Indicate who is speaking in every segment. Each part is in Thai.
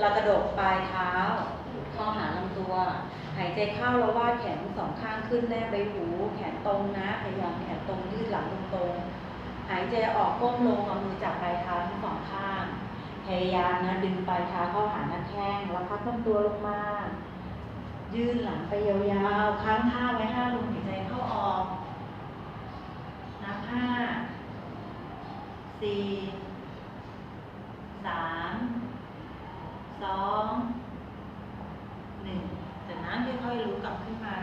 Speaker 1: เรากระโดดปลายเท้า ข้าหาลำตัว หายใจเข้าแล้ววาดแขนทั้งสองข้างขึ้นแนบใบหู แขนตรงนะพยายามแขนตรงยืดหลังตรงๆหายใจออกก้มลงเอามือจับปลายเท้าทั้งสองข้าง พยายามนะดึงปลายเท้าเข้าหาหน้าแข้งแล้วพับลำตัวลงมายืดหลังไปยาวๆ ค้างท่าไว้ห้าลมหายใจเข้าออก นับห้าสี่าม สองหนึ่งจากนั้นค่อยๆลุกกลับขึ้นมา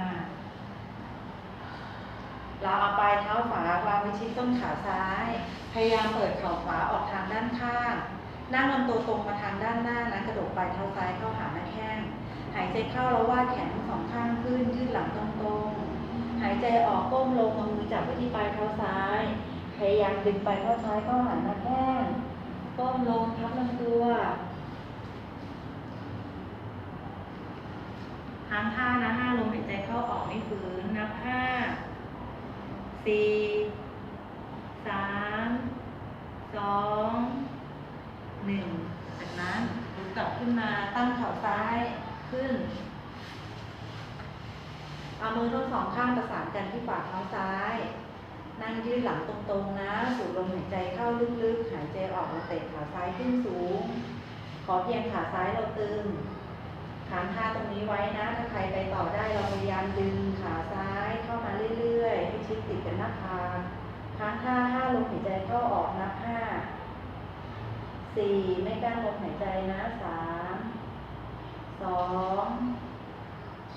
Speaker 1: เราเอาปลายเท้าขวาวางไว้ชิดต้นขาซ้าย พยายามเปิดเข่าขวาออกทางด้านข้าง นั่งลำตัวตรงมาทางด้านหน้านะกระดกปลายเท้าซ้ายเข้าหาหน้าแข้ง หายใจเข้าแล้ววาดแขนทั้งสองข้างขึ้นยืดหลังตรงๆ หายใจออกก้มลงเอามือจับไว้ที่ปลายเท้าซ้าย พยายามดึงปลายเท้าซ้ายเข้าหาหน้าแข้ง ก้มลงพับลำตัว ค้างท่านะห้าลมหายใจเข้าออกไม่ฝืนนับห้าสี่สามสองหนึ่งจากนั้นลุกกลับขึ้นมาตั้งเข่าซ้ายขึ้นเอามือทั้งสองข้างประสานกันที่ฝ่าเท้าซ้าย นั่งยืดหลังตรงๆนะสูดลมหายใจเข้าลึกๆ หายใจออกเราเตะขาซ้ายขึ้นสูง ขอเพียงขาซ้ายเราตึง ค้างท่าตรงนี้ไว้นะ ถ้าใครไปต่อได้เราพยายามดึงขาซ้ายเข้ามาเรื่อยๆให้ชิดติดกับหน้าผากค้างท่าห้าลมหายใจเข้าออกนับห้าสี่ไม่กั้นลมหายใจนะสามสอง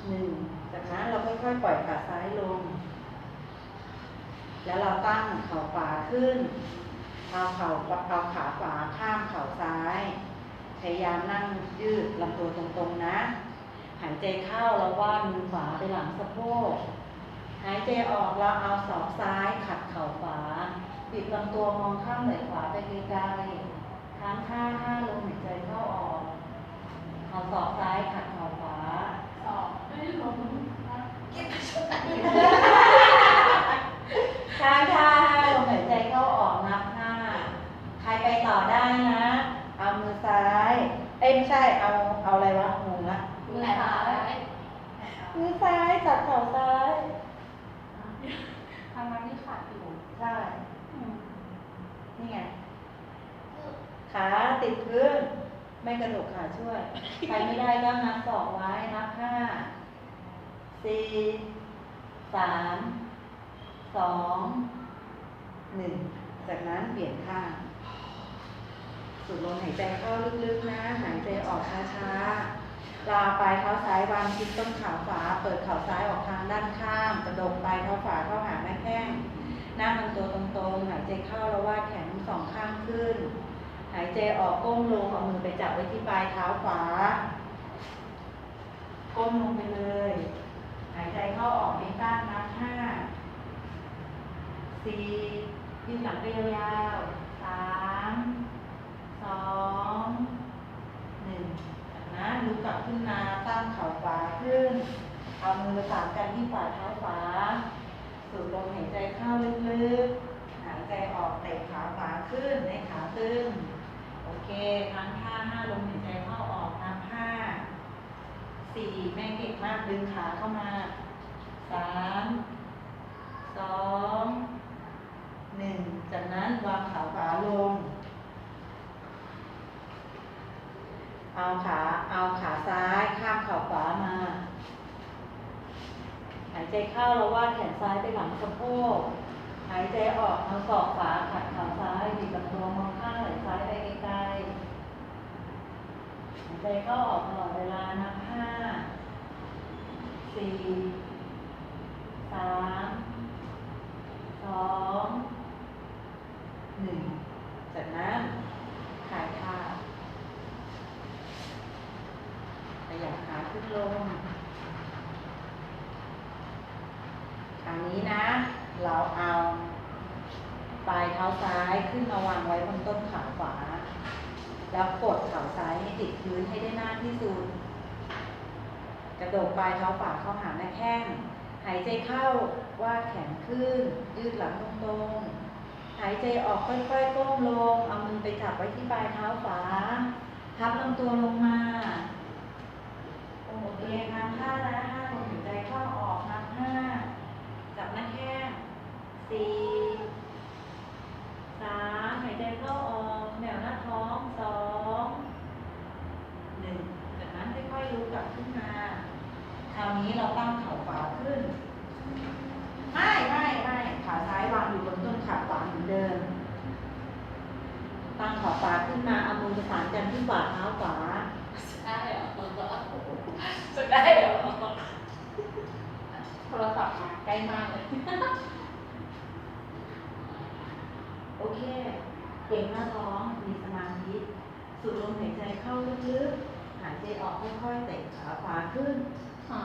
Speaker 1: หนึ่งจากนั้นเราค่อยๆปล่อยขาซ้ายลง แล้วเราตั้งเข่าขวาขึ้นเอาเข่าเอาขาขวาข้ามเข่าซ้าย พยายามนั่งยืดลำตัวตรงๆนะ หายใจเข้าเราวาดมือขวาไปหลังสะโพก หายใจออกเราเอาศอกซ้ายขัดเข่าขวา ปิดลำตัวมองข้างไหล่ขวาไปไกลๆค้างท่าห้าลมหายใจเข้าออก เอาศอกซ้ายขัดเข่าขวา
Speaker 2: สอบไม่ได้ลงนะเก็บไปชุดไหน
Speaker 1: ค้างท่าห้าลมหายใจเข้าออกนับห้า ใครไปต่อได้นะ เอามือซ้าย เอ้ยไม่ใช่ เอาเอาอะไรวะงงละ
Speaker 2: มือซ้าย
Speaker 1: มือซ้ายจับเข่าซ้าย
Speaker 2: ทางนั้นที่ขาดอยู่
Speaker 1: ใช่นี่ไงขาติดพื้นไม่กระดกขาช่วย ใครไม่ได้ก็นับสองไว้นับห้าสี่สามสองหนึ่งจากนั้นเปลี่ยนข้าง สูดลมหายใจเข้าลึกๆนะ หายใจออกช้าๆลาปลายเท้าซ้ายวางชิดต้นขาขวา เปิดเข่าซ้ายออกทางด้านข้างกระดกปลายเท้าขวาเข้าหาหน้าแข้งนั่งลำตัวตรงๆ หายใจเข้าแล้ววาดแขนสองข้างขึ้น หายใจออกก้มลงเอามือไปจับไว้ที่ปลายเท้าขวา ก้มลงไปเลย หายใจเข้าออกเป็นก้านนับห้าสี่ยืดหลังไปยาวๆสาม องหนึ่งจากนั้นลุกกลับขึ้นมาตั้งเข่าขวาขึ้น เอามือประสานกันที่ฝ่าเท้าขวา สูดลมหายใจเข้าลึกๆ หายใจออกเตะขาขวาขึ้นในขาตึง โอเคค้างท่าห้าลมหายใจเข้าออกนับห้าสี่แม่เก่งมากดึงขาเข้ามาสามสองหนึ่งจากนั้นวางขาขวาลง เอาขาเอาขาซ้ายข้ามเข่าขวามา หายใจเข้าเราวาดแขนซ้ายไปหลังสะโพกหายใจออกเอาศอกขวาขัดเข่าซ้ายบิดลำตัวมองข้างไหล่ซ้ายไปไกลๆหายใจเข้าออกตลอดเวลานับห้าสี่สามสอง ปลายเท้าซ้ายขึ้นมาวางไว้บนต้นขาขวา แล้วกดเข่าซ้ายให้ติดพื้นให้ได้มากที่สุด กระโดดปลายเท้าขวาเข้าหาแม่แข้ง หายใจเข้าวาดแขนขึ้น ยืดหลังตรงๆ หายใจออกค่อยๆก้มลง เอามือไปจับไว้ที่ปลายเท้าขวา พับลำตัวลงมาโอเคนับห้านะห้าลมหายใจเข้าออกนั
Speaker 2: บห้าจับหน้าแข้งสี่ เก่
Speaker 1: งหน้าท้อง มีสมาธิ สูดลมหายใจเข้าลึกๆ หายใจออกค่อยๆ เตะขาขวาขึ้น
Speaker 2: หา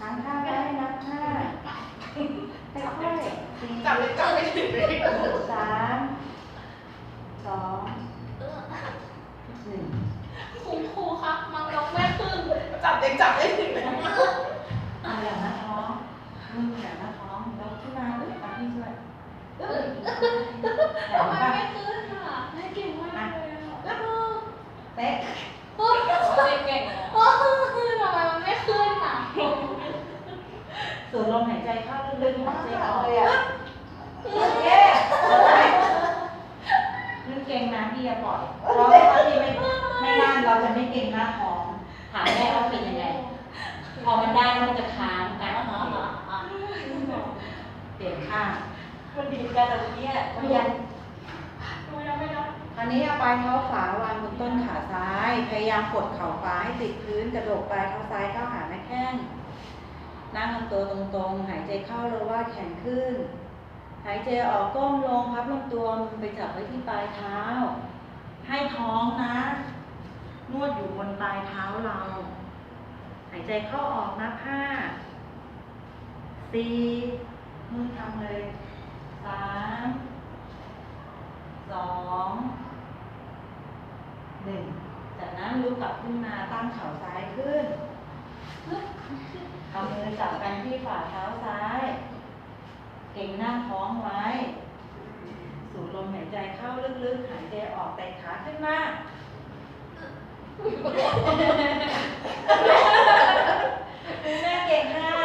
Speaker 1: ทางข้างไว้นับห้าค่อยๆสี่
Speaker 2: จับเลยจับไม่ถึงเลย
Speaker 1: สามสองหนึ่ง
Speaker 2: คุณครูครับมังยกแม่ขึ้น จับยังจับไม่ถึงเลย
Speaker 1: เอาอย่างหน้าท้องมืออย่างหน้าท้องยกขึ้นมาเอ้ยมาพี่ช่วยเอ้ยแขน
Speaker 2: ทำไม
Speaker 1: บ้าง
Speaker 2: ไม่ขึ้นอะแม่เก่งมากเลยอะ
Speaker 1: เตะ
Speaker 2: เฮ้ยเก่งอะทำไมมันไม่ขึ้นอะ
Speaker 1: สูดลมหายใจ เข้าลึกๆหายใจออก
Speaker 2: เลยอะ
Speaker 1: โอเคนึกเก่งนะพี่อย่าปล่อยเพราะว่าพี่ไม่ไม่นั่นเราจะไม่เก่งหน้าท้องถามแม่ว่าเป็นยังไง พอมันได้มันจะค้างกันเปลี่ยนข้าง
Speaker 2: มันดีกันแต่เนี้ย
Speaker 1: พยายาม
Speaker 2: ดูยังไม่ได้
Speaker 1: คราวนี้เอาปลายเท้าขวาวางบนต้นขาซ้าย พยายามกดเข่าขวาให้ติดพื้นกระโดดปลายเท้าซ้ายเข้าหาแม่แข้งนั่งลำตัวตรงๆ หายใจ แขนขึ้น หายใจออกก้มลงพับลำตัวมือไปจับไว้ที่ปลายเท้า ให้ท้องนะ นวดอยู่บนปลายเท้าเรา หายใจเข้าออกนับห้าสี่มือทำเลยสามสองหนึ่งจากนั้นลุกกลับขึ้นมาตั้งเข่าซ้ายขึ้น เอามือจับกันที่ฝ่าเท้าซ้าย เก่งหน้าท้องไว้ สูดลมหายใจเข้าลึกๆ หายใจออกแต่ขาขึ้นมาคุ
Speaker 2: แม่เก่งค่ะ